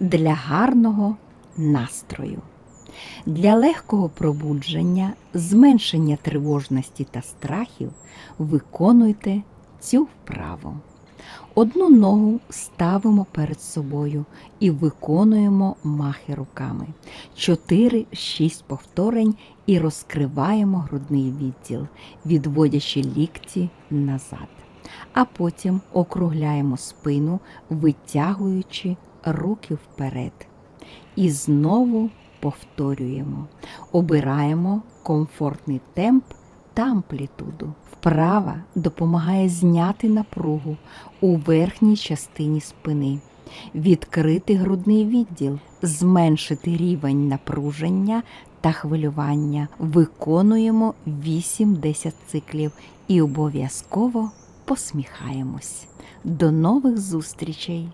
для гарного настрою. Для легкого пробудження, зменшення тривожності та страхів виконуйте цю вправу. Одну ногу ставимо перед собою і виконуємо махи руками. 4-6 повторень і розкриваємо грудний відділ, відводячи лікті назад. А потім округляємо спину, витягуючи руки вперед. І знову повторюємо. Обираємо комфортний темп та амплітуду. Вправа допомагає зняти напругу у верхній частині спини, відкрити грудний відділ, зменшити рівень напруження та хвилювання. Виконуємо 8-10 циклів і обов'язково посміхаємось. До нових зустрічей!